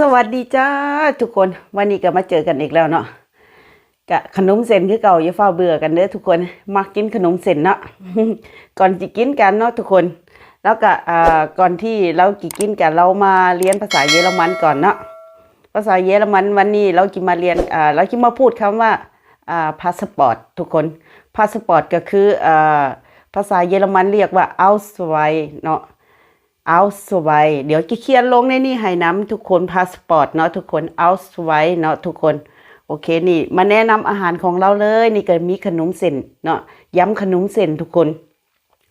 สวัสดีจ้าทุกคนวันนี้ก็มาเจอกันอีกแล้วเนาะกะขนมเส้นคือเก่าอย่าเฝ้าเบื่อกันเด้อทุกคนมากินขนมเส้นเนาะก่อนจะกินกันเนาะทุกคน แล้วก็อ่าก่อนที่เราจะกินกันเรามาเรียนภาษาเยอรมันก่อนเนาะภาษาเยอรมันวันนี้เราจะมาเรียนอ่าเราจะมาพูดคำว่าอ่าพาสปอร์ตทุกคนพาสปอร์ตก็คืออ่าภาษาเยอรมันเรียกว่า a u s w e i เนาะ เอาสไว้เดี๋ยวจะเขียนลงในนี่ให้น้ำทุกคนพาสปอร์ตเนาะทุกคนเอาสไว้เนาะทุกคนโอเคนี่ มาแนะนำอาหารของเราเลย นี่ก็มีขนมเส้นเนาะย้ำขนมเส้นทุกคน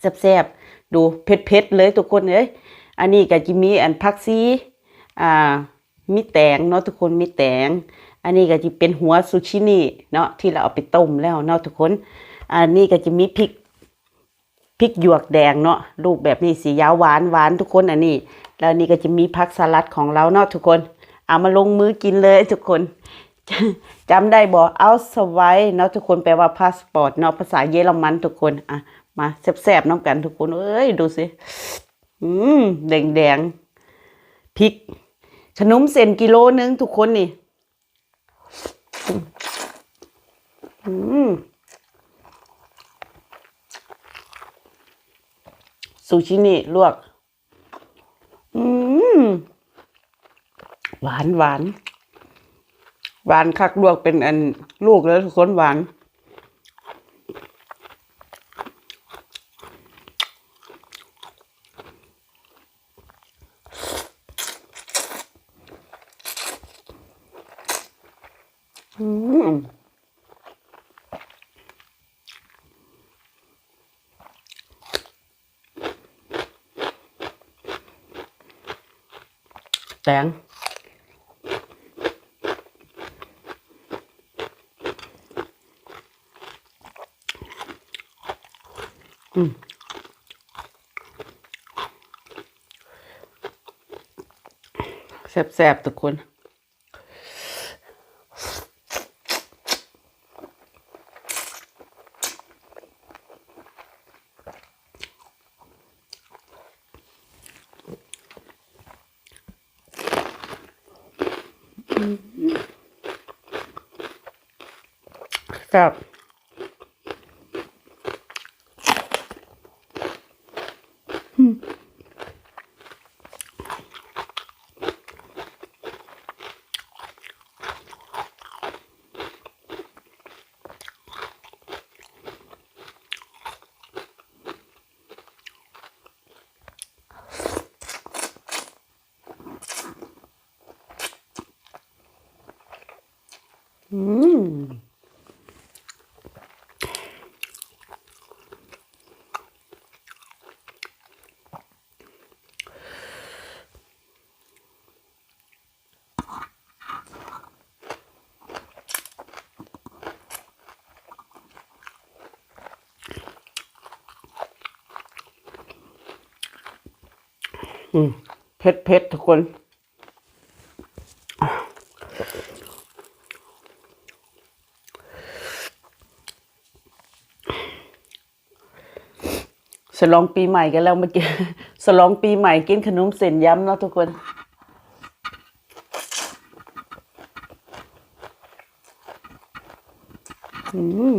แซ่บๆดูเผ็ดๆเลยทุกคนเอ้ยอันนี้ก็จะมีอันผักซีอ่ามีแตงเนาะทุกคนมีแตง อันนี้ก็จะเป็นหัวซูชินี่เนาะที่เราเอาไปต้มแล้วเนาะทุกคน อันนี้ก็จะมีพริก พริกหยวกแดงเนาะรูปแบบนี้สียาวหวานหวานทุกคนอันนี้ แล้วนี่ก็จะมีผักสลัดของเราเนาะทุกคน เอามาลงมือกินเลยทุกคนจำได้บอกเอาสไว้เนาะทุกคนแปลว่าพาสปอร์ตเนาะภาษาเยอรมันทุกคนอะมาแซ่บๆน้ำกันทุกคนเอ้ยดูสิอืมแดงๆพริก ขนมเส้นกิโลนึงทุกคนนี่อืม ซูชินี่ ลวก อืมหวานหวาน หวานคักลวกเป็นอันลูกแล้วทุกคนหวาน อืม แตงอืมแสบๆทุกคน แบบ อืมเผ็ดเผ็ดทุกคน ฉลองปีใหม่กันแล้วเมื่อกี้ฉลองปีใหม่กินขนมเส้นย้ำเนาะทุกคนอืม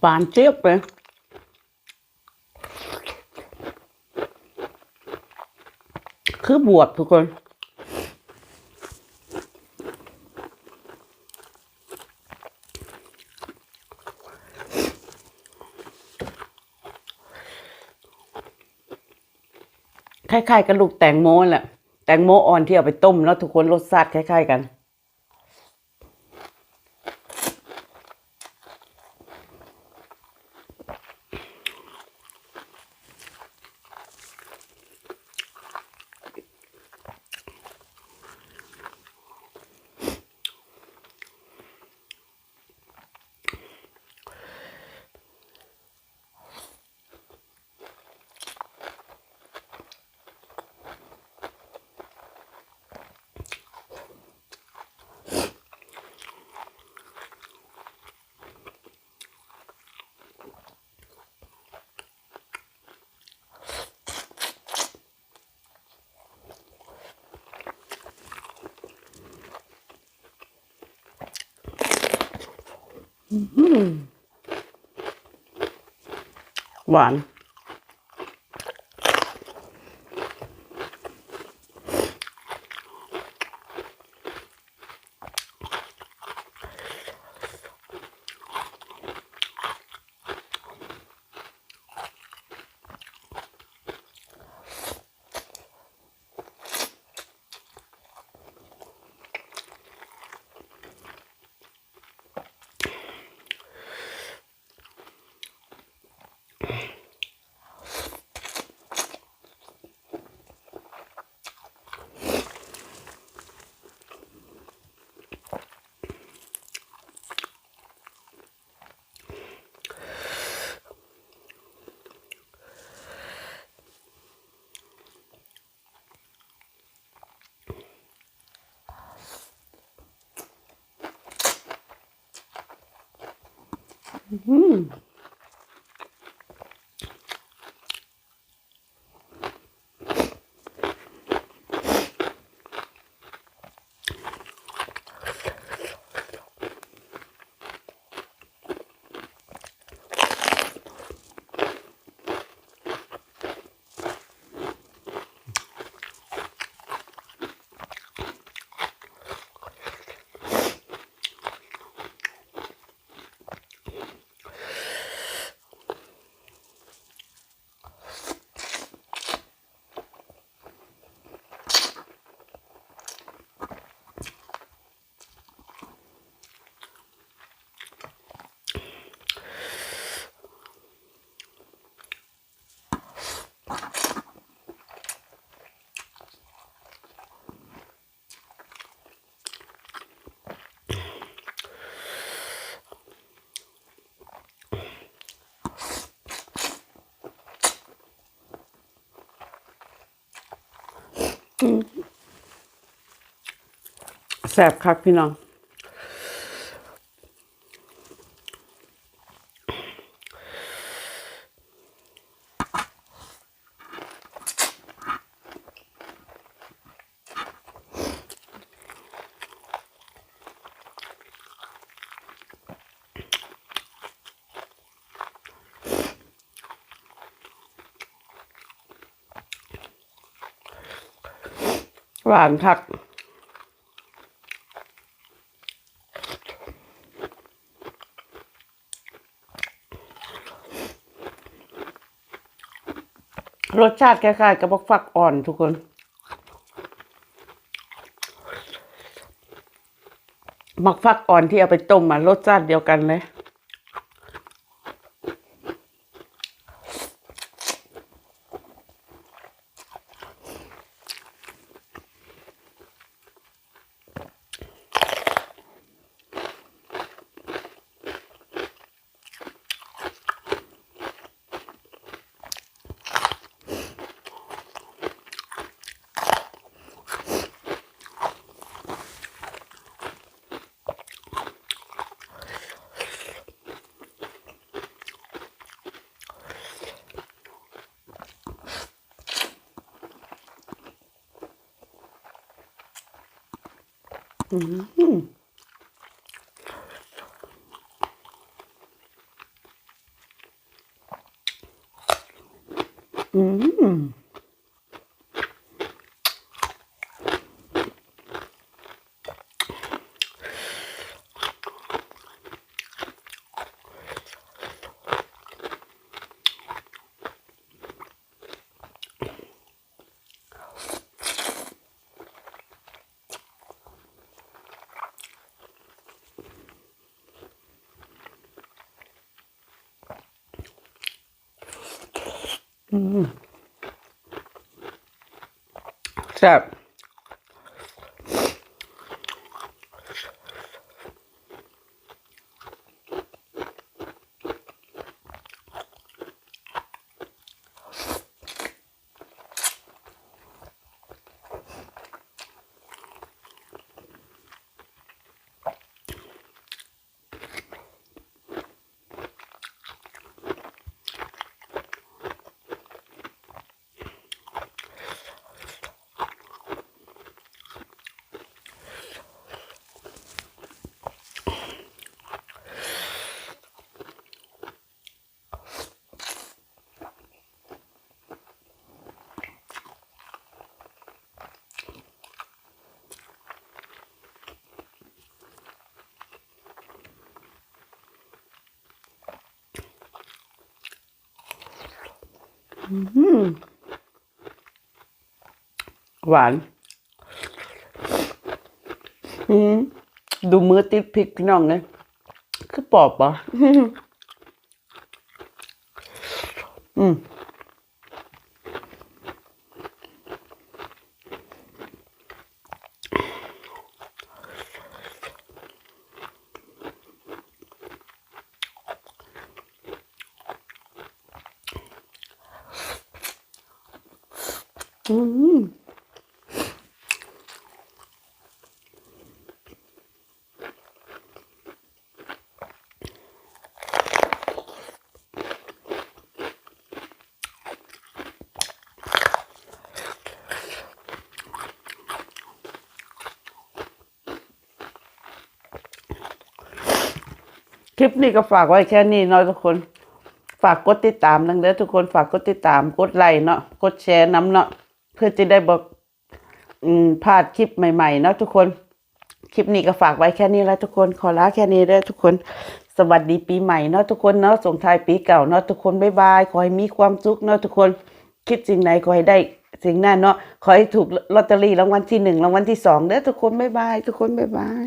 หวานเจี๊ยบเลยคือบวบทุกคนคล้ายๆกับลูกแตงโมแหละ แตงโมอ่อนที่เอาไปต้มแล้วทุกคนรสชาติคล้ายๆกัน หวาน แซ่บคักพี่น้องหวานคัก รสชาติคล้ายๆกับบักฟักอ่อนทุกคนมักฟักอ่อนที่เอาไปต้มอะรสชาติเดียวกันเลย อืม อืม แซ่บ หวานอืมดูมือติดพริกพี่น้องเลยคือปอบปะอืม อืม คลิปนี้ก็ฝากไว้แค่นี้เนาะทุกคน ฝากกดติดตามนังเด้อทุกคนฝากกดติดตามกดไลค์เนาะกดแชร์น้ำเนาะเพื่อจะได้บอกอืมพลาดคลิปใหม่ๆเนาะทุกคน คลิปนี้ก็ฝากไว้แค่นี้แล้วทุกคนขอลาแค่นี้เด้อทุกคน สวัสดีปีใหม่เนาะทุกคนเนาะส่งท้ายปีเก่าเนาะทุกคนบ๊ายบายขอให้มีความสุขเนาะทุกคน คิดสิ่งไหนขอให้ได้ สิ่งนั้นเนาะขอให้ถูกลอตเตอรี่รางวัลที่หนึ่งรางวัลที่สองเด้อทุกคนบ๊ายบายทุกคนบ๊ายบาย